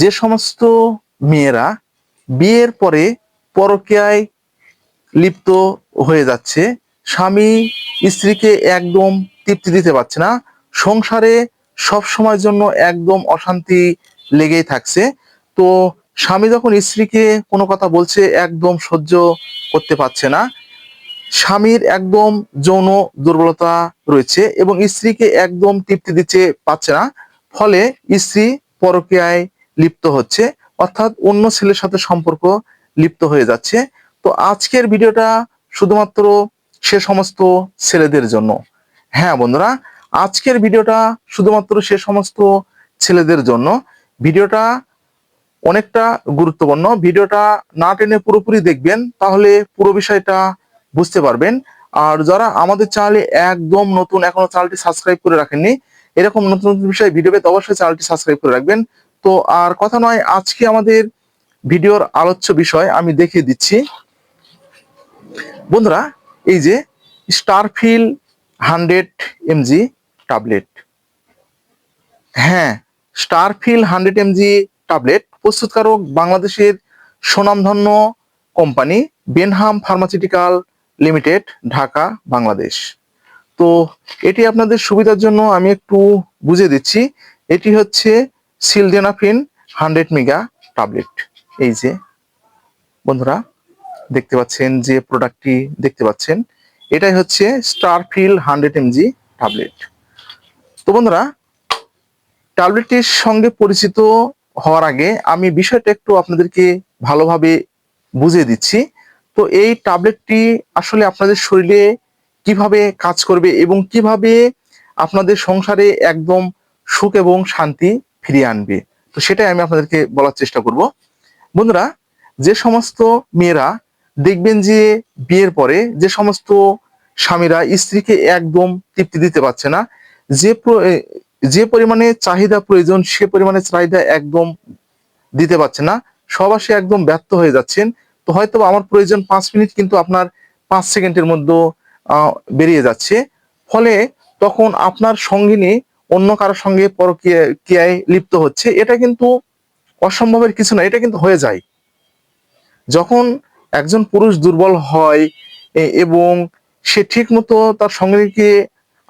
যে সমস্ত মেয়েরা বিয়ের পরে পরকীয়ায় লিপ্ত হয়ে যাচ্ছে, স্বামী স্ত্রীকে একদম তৃপ্তি দিতে পারছে না, সংসারে সব সময়ের জন্য একদম অশান্তি লেগেই থাকছে। তো স্বামী যখন স্ত্রীকে কোনো কথা বলছে, একদম সহ্য করতে পারছে না। স্বামীর একদম যৌন দুর্বলতা রয়েছে এবং স্ত্রীকে একদম তৃপ্তি দিতে পারছে না। ফলে স্ত্রী পরকীয়ায় লিপ্ত হচ্ছে, অর্থাৎ অন্য ছেলের সাথে সম্পর্ক লিপ্ত হয়ে যাচ্ছে। তো আজকের ভিডিওটা শুধুমাত্র সে সমস্ত ছেলেদের জন্য। হ্যাঁ বন্ধুরা, আজকের ভিডিওটা শুধুমাত্র সে সমস্ত ছেলেদের জন্য। ভিডিওটা অনেকটা গুরুত্বপূর্ণ। ভিডিওটা না টেনে পুরোপুরি দেখবেন, তাহলে পুরো বিষয়টা বুঝতে পারবেন। আর যারা আমাদের চ্যানেলে একদম নতুন, এখনও চ্যানেলটি সাবস্ক্রাইব করে রাখেননি, এরকম নতুন নতুন বিষয়ে ভিডিও পেতে অবশ্যই চ্যানেলটি সাবস্ক্রাইব করে রাখবেন। তো আর কথা নয়, আজকে আমাদের ভিডিওর আলোচ্য বিষয় আমি দেখিয়ে দিচ্ছি। বন্ধুরা, এই যে স্টারফিল হান্ড্রেড এমজি ট্যাবলেট হ্যাঁ স্টারফিল হান্ড্রেড এমজি ট্যাবলেট প্রস্তুতকারক বাংলাদেশের সুনামধন্য company Benham pharmaceutical limited Dhaka, Bangladesh. তো এটি আপনাদের সুবিধার জন্য আমি একটু বুঝে দিচ্ছি, এটি হচ্ছে সিলডেনাফিন হান্ড্রেড মেগা ট্যাবলেট এই যে, বন্ধুরা, দেখতে পাচ্ছেন যে প্রোডাক্টটি দেখতে পাচ্ছেন, এটাই হচ্ছে স্টারফিল হান্ড্রেড এমজি ট্যাবলেট তো বন্ধুরা ট্যাবলেটটির সঙ্গে পরিচিত হওয়ার আগে আমি বিষয়টা একটু আপনাদেরকে ভালোভাবে বুঝিয়ে দিচ্ছি। তো এই ট্যাবলেটটি আসলে আপনাদের শরীরে কীভাবে কাজ করবে এবং কীভাবে আপনাদের সংসারে একদম সুখ এবং শান্তি ফিরিয়ে আনবে। তো সেটাই আমি আপনাদেরকে বলার চেষ্টা করব। বন্ধুরা, যে সমস্ত মেয়েরা দেখবেন যে বিয়ের পরে যে সমস্ত স্বামীরা স্ত্রীকে একদম তৃপ্তি দিতে পারছে না, যে যে পরিমাণে চাহিদা প্রয়োজন সে পরিমাণে চাহিদা একদম দিতে পারছে না। সবাসে একদম ব্যর্থ হয়ে যাচ্ছেন। তো হয়তো আমার প্রয়োজন পাঁচ মিনিট কিন্তু আপনার পাঁচ সেকেন্ডের মধ্যে বেরিয়ে যাচ্ছে। ফলে তখন আপনার সঙ্গিনী অন্য কারোর সঙ্গে পরকীয়ায় লিপ্ত হচ্ছে, এটা কিন্তু অসম্ভবের কিছু না, এটা কিন্তু হয়ে যায়। যখন একজন পুরুষ দুর্বল হয় এবং সে ঠিক মতো তার সঙ্গীকে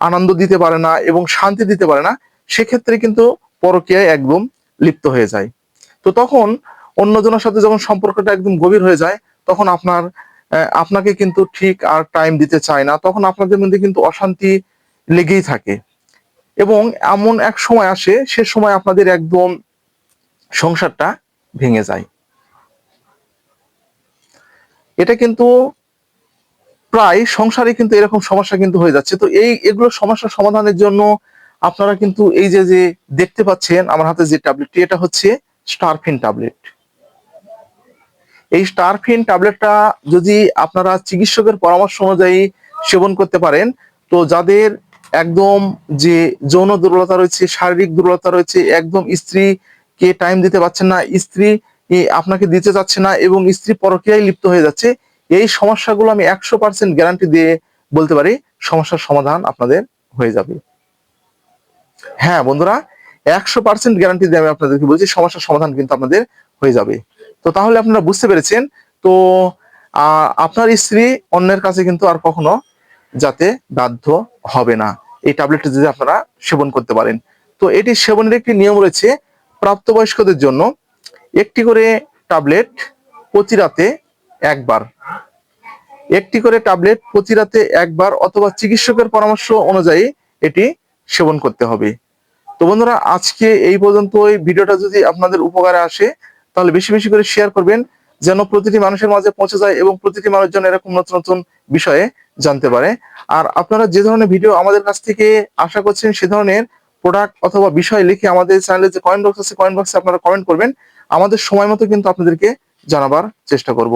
আনন্দ দিতে পারে না এবং শান্তি দিতে পারে না, সেক্ষেত্রে কিন্তু পরকীয়ায় একদম লিপ্ত হয়ে যায়। তো তখন অন্যজনের সাথে যখন সম্পর্কটা একদম গভীর হয়ে যায়, তখন আপনার আপনাকে কিন্তু ঠিক আর টাইম দিতে চায় না, তখন আপনাদের মধ্যে কিন্তু অশান্তি লেগেই থাকে। এবং এমন এক সময় আসে, সে সময় আপনাদের একদম সংসারটা ভেঙে যায়। এটা কিন্তু প্রায় সংসারে কিন্তু এরকম সমস্যা কিন্তু হয়ে যাচ্ছে। তো এই, এগুলো সমস্যা সমাধানের জন্য আপনারা কিন্তু এই যে যে দেখতে পাচ্ছেন আমার হাতে যে ট্যাবলেটটি, এটা হচ্ছে স্টারফিন ট্যাবলেট। এই স্টারফিন ট্যাবলেটটা যদি আপনারা চিকিৎসকের পরামর্শ অনুযায়ী সেবন করতে পারেন, তো যাদের একদম যে যৌন দুর্বলতা রয়েছে, শারীরিক দুর্বলতা রয়েছে, একদম স্ত্রীকে টাইম দিতে পারছেন না, স্ত্রী আপনাকে দিতে চাচ্ছে না এবং স্ত্রী পরকীয়ায় লিপ্ত হয়ে যাচ্ছে, এই সমস্যাগুলো আমি একশো পার্সেন্ট গ্যারান্টি দিয়ে বলতে পারি, সমস্যার সমাধান আপনাদের হয়ে যাবে। হ্যাঁ বন্ধুরা, একশো পার্সেন্ট গ্যারান্টি দিয়ে আমি আপনাদেরকে বলছি, সমস্যার সমাধান কিন্তু আপনাদের হয়ে যাবে। তো তাহলে আপনারা বুঝতে পেরেছেন, তো আপনার স্ত্রী অন্যের কাছে কিন্তু আর কখনো যাতে বাধ্য হবে না। এই ট্যাবলেটটি যদি আপনারা সেবন করতে পারেন। তো এটি সেবনের একটি নিয়ম রয়েছে প্রাপ্তবয়স্কদের জন্য একটি করে ট্যাবলেট প্রতি রাতে একবার। একটি করে ট্যাবলেট প্রতি রাতে একবার অথবা চিকিৎসকের পরামর্শ অনুযায়ী এটি সেবন করতে হবে। তো বন্ধুরা, আজকে এই পর্যন্ত এই ভিডিওটা যদি আপনাদের উপকারে আসে, তাহলে বেশি বেশি করে শেয়ার করবেন। যেন প্রতিটি মানুষের মাঝে পৌঁছে যায় এবং প্রতিটি মানুষ যেন এরকম নতুন নতুন বিষয়ে জানতে পারে। আর আপনারা যে ধরনের ভিডিও আমাদের কাছ থেকে আশা করছেন সে ধরনের প্রোডাক্ট অথবা বিষয় লিখে আমাদের চ্যানেলে যে কয়েন বক্স আছে কয়েন বক্সে আপনারা কমেন্ট করবেন। আমাদের সময় মতো কিন্তু আপনাদেরকে জানাবার চেষ্টা করব।